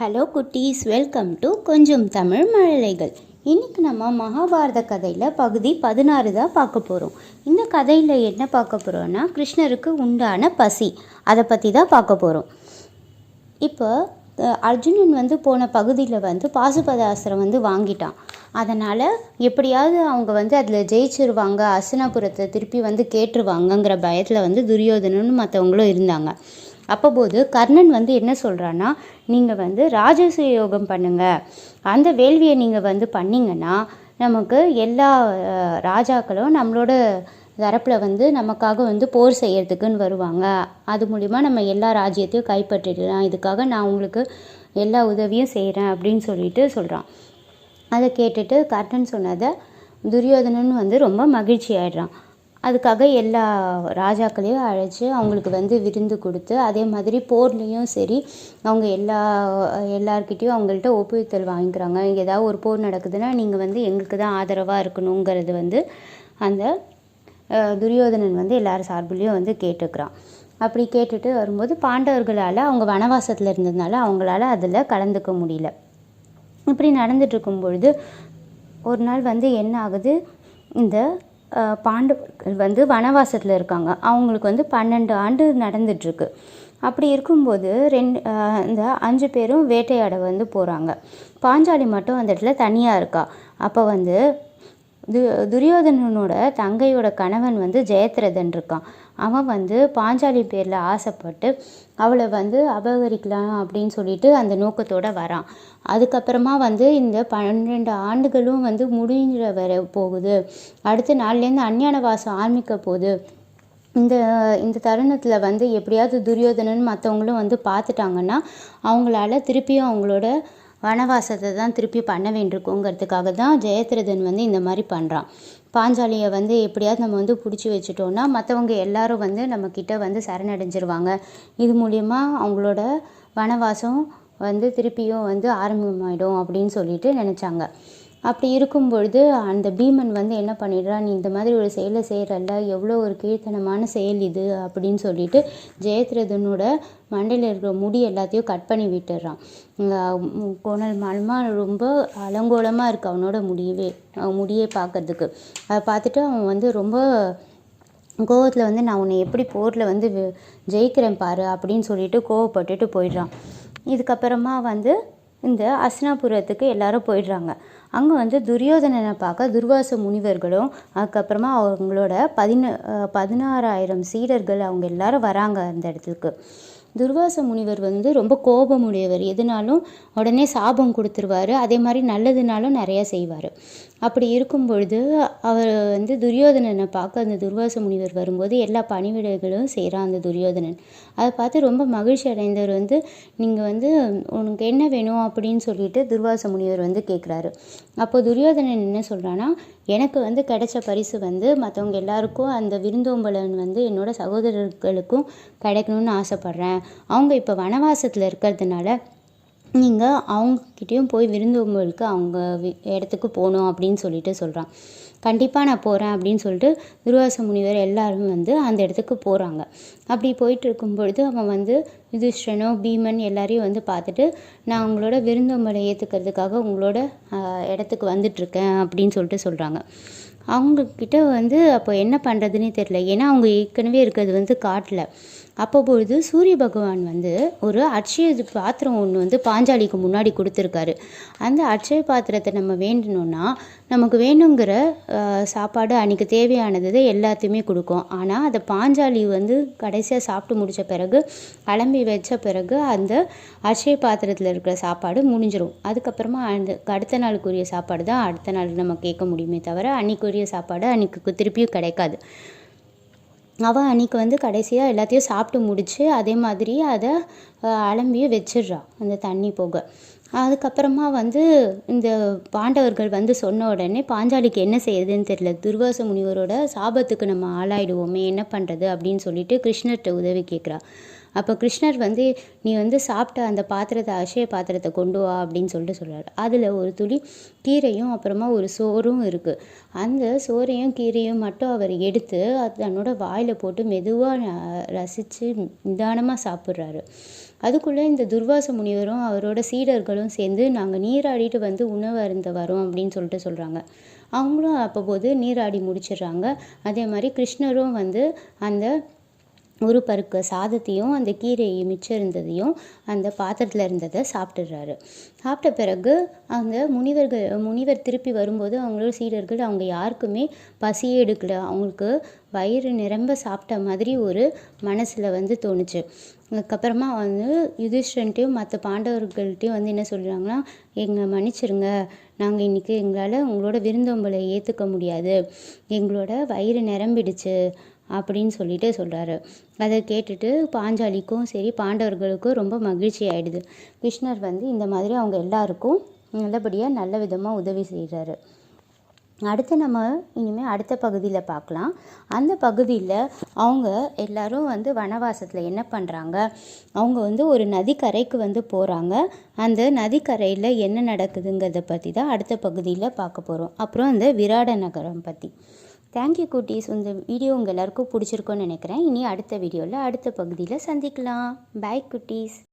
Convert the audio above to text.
Hello குட்டீஸ். Welcome to கொஞ்சம் தமிழ் மழலைகள். இன்றைக்கி நம்ம மகாபாரத கதையில் பகுதி பதினாறு தான் பார்க்க போகிறோம் இந்த கதையில் என்ன பார்க்க போகிறோன்னா கிருஷ்ணருக்கு உண்டான பசி. அதை பற்றி தான் பார்க்க போகிறோம் இப்போ அர்ஜுனன் வந்து போன பகுதியில் வந்து பாசுபதாசரம் வந்து வாங்கிட்டான். அதனால் எப்படியாவது அவங்க வந்து அதில் ஜெயிச்சிருவாங்க அசனாபுரத்தை திருப்பி வந்து கேட்டுருவாங்கங்கிற பயத்தில் வந்து துரியோதனனும் மற்றவங்களும் இருந்தாங்க. அப்போது கர்ணன் வந்து என்ன சொல்கிறான்னா நீங்கள் வந்து ராஜசூய யோகம் பண்ணுங்கள் அந்த வேள்வியை நீங்கள் வந்து பண்ணிங்கன்னா நமக்கு எல்லா ராஜாக்களும் நம்மளோட தரப்பில் வந்து நமக்காக வந்து போர் செய்கிறதுக்குன்னு வருவாங்க. அது மூலிமா நம்ம எல்லா ராஜ்யத்தையும் கைப்பற்றிடலாம். இதுக்காக நான் உங்களுக்கு எல்லா உதவியும் செய்கிறேன் அப்படின்னு சொல்லிட்டு சொல்கிறான் அதை கேட்டுட்டு கர்ணன் சொன்னதை துரியோதனன் வந்து ரொம்ப மகிழ்ச்சி ஆயிடுறான். அதுக்காக எல்லா ராஜாக்களையும் அழைச்சி அவங்களுக்கு வந்து விருந்து கொடுத்து அதே மாதிரி போர்லேயும் சரி அவங்க எல்லா எல்லார்கிட்டேயும் அவங்கள்ட்ட ஒப்புவித்தல் வாங்கிக்கிறாங்க. ஏதாவது ஒரு போர் நடக்குதுன்னா நீங்கள் வந்து எங்களுக்கு தான் ஆதரவாக இருக்கணுங்கிறது வந்து அந்த துரியோதனன் வந்து எல்லார் சார்புலேயும் வந்து கேட்டுக்கிறான். அப்படி கேட்டுட்டு வரும்போது பாண்டவர்களால் அவங்க வனவாசத்தில் இருந்ததுனால அவங்களால அதில் கலந்துக்க முடியல. இப்படி நடந்துட்டு இருக்கும் பொழுது ஒரு நாள் வந்து என்ன ஆகுது? இந்த பாண்டவர்கள் வந்து வனவாசத்தில் இருக்காங்க. அவங்களுக்கு வந்து பன்னெண்டு ஆண்டு நடந்துட்டுருக்கு அப்படி இருக்கும்போது ரெண்டு இந்த அஞ்சு பேரும் வேட்டையாட வந்து போகிறாங்க பாஞ்சாலி மட்டும் அந்த இடத்துல தனியாக இருக்கா? அப்போ வந்து து துரியோதனனோட தங்கையோட கணவன் வந்து ஜெயத்ரதன் இருக்கான். அவன் வந்து பாஞ்சாலி பேரில் ஆசைப்பட்டு அவளை வந்து அபகரிக்கலாம் அப்படின்னு சொல்லிட்டு அந்த நோக்கத்தோட வரான். அதுக்கப்புறமா வந்து இந்த பன்னெண்டு ஆண்டுகளும் வந்து முடிஞ்ச வர போகுது. அடுத்த நாள்லேருந்து அஞ்ஞான வாசம் ஆரம்பிக்க போகுது. இந்த இந்த தருணத்தில் வந்து எப்படியாவது துரியோதனன் மற்றவங்களும் வந்து பார்த்துட்டாங்கன்னா அவங்களால திருப்பியும் அவங்களோட வனவாசத்தை தான் திருப்பி பண்ண வேண்டியிருக்குங்கிறதுக்காக தான் ஜெயத்ரதன் வந்து இந்த மாதிரி பண்ணுறான் பாஞ்சாலியை வந்து எப்படியாவது நம்ம வந்து பிடிச்சி வச்சுட்டோம்னா மற்றவங்க எல்லாரும் வந்து நம்மக்கிட்ட வந்து சரணடைஞ்சிருவாங்க. இது மூலயமா அவங்களோட வனவாசம் வந்து திருப்பியும் வந்து ஆரம்பமாயிடும் அப்படின்னு சொல்லிட்டு நினச்சாங்க. அப்படி இருக்கும் பொழுது அந்த பீமன் வந்து என்ன பண்ணிடுறான் நீ இந்த மாதிரி ஒரு செயலை செய்கிறல்ல எவ்வளோ ஒரு கீழ்த்தனமான செயல் இது? அப்படின்னு சொல்லிட்டு ஜெயத்ரதனோட மண்டையில் இருக்கிற முடி எல்லாத்தையும் கட் பண்ணி விட்டுடுறான். கோணல் மலமாக ரொம்ப அலங்கோலமாக இருக்குது அவனோட முடியவே முடியே பார்க்கறதுக்கு. அதை பார்த்துட்டு அவன் வந்து ரொம்ப கோவத்தில் வந்து நான் உன்னை எப்படி போரில் வந்து ஜெயிக்கிறேன் பாரு அப்படின்னு சொல்லிட்டு கோவப்பட்டுட்டு போயிடுறான். இதுக்கப்புறமா வந்து இந்த அஸ்னாபுரத்துக்கு எல்லாரும் போயிடுறாங்க. அங்கே வந்து துரியோதனனை பார்க்க துர்வாச முனிவர்களும் அதுக்கப்புறமா அவங்களோட பதின பதினாறாயிரம் சீடர்கள் அவங்க எல்லாரும் வராங்க அந்த இடத்துக்கு. துர்வாச முனிவர் வந்து ரொம்ப கோபமுடையவர். எதுனாலும் உடனே சாபம் கொடுத்துருவாரு. அதே மாதிரி நல்லதுனாலும் நிறையா செய்வார். அப்படி இருக்கும் பொழுது அவர் வந்து துரியோதனனை பார்க்க அந்த துர்வாச முனிவர் வரும்போது எல்லா பணிவிடைகளும் செய்கிறான் அந்த துரியோதனன். அதை பார்த்து ரொம்ப மகிழ்ச்சி அடைந்தவர் வந்து நீங்கள் வந்து உனக்கு என்ன வேணும்? அப்படின்னு சொல்லிட்டு துர்வாச முனிவர் வந்து கேட்குறாரு. அப்போ துரியோதனன் என்ன சொல்கிறான்னா எனக்கு வந்து கிடைச்ச பரிசு வந்து மற்றவங்க எல்லாருக்கும் அந்த விருந்தோம்பலன் வந்து என்னோட சகோதரர்களுக்கும் கிடைக்கணும்னு ஆசைப்பட்றேன். அவங்க இப்போ வனவாசத்தில் இருக்கிறதுனால நீங்கள் அவங்கக்கிட்டேயும் போய் விருந்தோம்பலுக்கு அவங்க வி- இடத்துக்கு போகணும் அப்படின்னு சொல்லிட்டு சொல்கிறான் கண்டிப்பாக நான் போகிறேன் அப்படின்னு சொல்லிட்டு துர்வாச முனிவர் எல்லாரும் வந்து அந்த இடத்துக்கு போகிறாங்க அப்படி போயிட்டு இருக்கும் பொழுது அவன் வந்து யுதிஷ்டனோ பீமன் எல்லாரையும் வந்து பார்த்துட்டு நான் உங்களோட விருந்தோம்பலை ஏற்றுக்கிறதுக்காக உங்களோட இடத்துக்கு வந்துட்டுருக்கேன் அப்படின்னு சொல்லிட்டு சொல்கிறாங்க அவங்கக்கிட்ட வந்து அப்போ என்ன பண்ணுறதுனே தெரில ஏன்னா அவங்க ஏற்கனவே இருக்கிறது வந்து காட்டில். அப்போ பொழுது சூரிய பகவான் வந்து ஒரு அட்சய பாத்திரம் ஒன்று வந்து பாஞ்சாலிக்கு முன்னாடி கொடுத்துருக்காரு. அந்த அட்சய பாத்திரத்தை நம்ம வேண்டினோன்னா நமக்கு வேணுங்கிற சாப்பாடு அன்றைக்கி தேவையானது எல்லாத்தையுமே கொடுக்கும். ஆனால் அதை பாஞ்சாலி வந்து கடைசியாக சாப்பிட்டு முடித்த பிறகு அலம்பி வச்ச பிறகு அந்த அட்சய பாத்திரத்தில் இருக்கிற சாப்பாடு முடிஞ்சிடும் அதுக்கப்புறமா அந்த அடுத்த நாளுக்குரிய சாப்பாடு தான் அடுத்த நாள் நம்ம கேட்க முடியுமே தவிர அன்னைக்குரிய சாப்பாடு அன்றைக்கு திருப்பியும் கிடைக்காது. அவள் அன்னைக்கு வந்து கடைசியாக எல்லாத்தையும் சாப்பிட்டு முடித்து அதே மாதிரி அதை அலம்பியும் வச்சிடுறா அந்த தண்ணி போக. அதுக்கப்புறமா வந்து இந்த பாண்டவர்கள் வந்து சொன்ன உடனே பாஞ்சாலிக்கு என்ன செய்யறதுன்னு தெரியல. துர்வாச முனிவரோட சாபத்துக்கு நம்ம ஆளாயிடுவோமே என்ன பண்ணுறது அப்படின்னு சொல்லிட்டு கிருஷ்ணர்கிட்ட உதவி கேட்குறா அப்போ கிருஷ்ணர் வந்து நீ வந்து சாப்பிட்ட அந்த பாத்திரத்தை அக்ஷய பாத்திரத்தை கொண்டு வா அப்படின்னு சொல்லிட்டு சொல்கிறார் அதில் ஒரு துளி கீரையும் அப்புறமா ஒரு சோறும் இருக்குது அந்த சோறையும் கீரையும் மட்டும் அவர் எடுத்து அது தன்னோட வாயில் போட்டு மெதுவாக ரசித்து நிதானமாக சாப்பிட்றாரு. அதுக்குள்ளே இந்த துர்வாச முனிவரும் அவரோட சீடர்களும் சேர்ந்து நாங்கள் நீராடிட்டு வந்து உணவு அருந்த வரோம் அப்படின்னு சொல்லிட்டு சொல்கிறாங்க அவங்களும் அப்போது நீராடி முடிச்சிடுறாங்க. அதே மாதிரி கிருஷ்ணரும் வந்து அந்த ஒரு பருக்க சாதத்தையும் அந்த கீரையும் மிச்சம் இருந்ததையும் அந்த பாத்திரத்தில் இருந்ததை சாப்பிட்டுடுறாரு. சாப்பிட்ட பிறகு அந்த முனிவர்கள் முனிவர் திருப்பி வரும்போது அவங்களோட சீடர்கள் அவங்க யாருக்குமே பசியே எடுக்கல. அவங்களுக்கு வயிறு நிரம்ப சாப்பிட்ட மாதிரி ஒரு மனசில் வந்து தோணுச்சு. அதுக்கப்புறமா வந்து யுதிஷ்டன்ட்டையும் மற்ற பாண்டவர்கள்ட்டையும் வந்து என்ன சொல்கிறாங்கன்னா எங்களை மன்னிச்சிருங்க. நாங்கள் இன்றைக்கி எங்களால் உங்களோட விருந்தோம்பலை ஏற்றுக்க முடியாது. எங்களோட வயிறு நிரம்பிடுச்சு. அப்படின்னு சொல்லிட்டு சொல்கிறாரு அதை கேட்டுட்டு பாஞ்சாலிக்கும் சரி பாண்டவர்களுக்கும் ரொம்ப மகிழ்ச்சி ஆகிடுது கிருஷ்ணர் வந்து இந்த மாதிரி அவங்க எல்லாருக்கும் நல்லபடியாக நல்ல விதமாக உதவி செய்கிறாரு அடுத்து நம்ம இனிமேல் அடுத்த பகுதியில் பார்க்கலாம். அந்த பகுதியில் அவங்க எல்லாரும் வந்து வனவாசத்தில் என்ன பண்ணுறாங்க அவங்க வந்து ஒரு நதிக்கரைக்கு வந்து போகிறாங்க அந்த நதிக்கரையில் என்ன நடக்குதுங்கிறத பற்றி தான் அடுத்த பகுதியில் பார்க்க போகிறோம் அப்புறம் அந்த விராட நகரம் பற்றி தேங்க்யூ குட்டீஸ். இந்த வீடியோ உங்கள் எல்லாருக்கும் பிடிச்சிருக்கோன்னு நினைக்கிறேன். இனி அடுத்த வீடியோவில் அடுத்த பகுதியில் சந்திக்கலாம். பாய் குட்டீஸ்.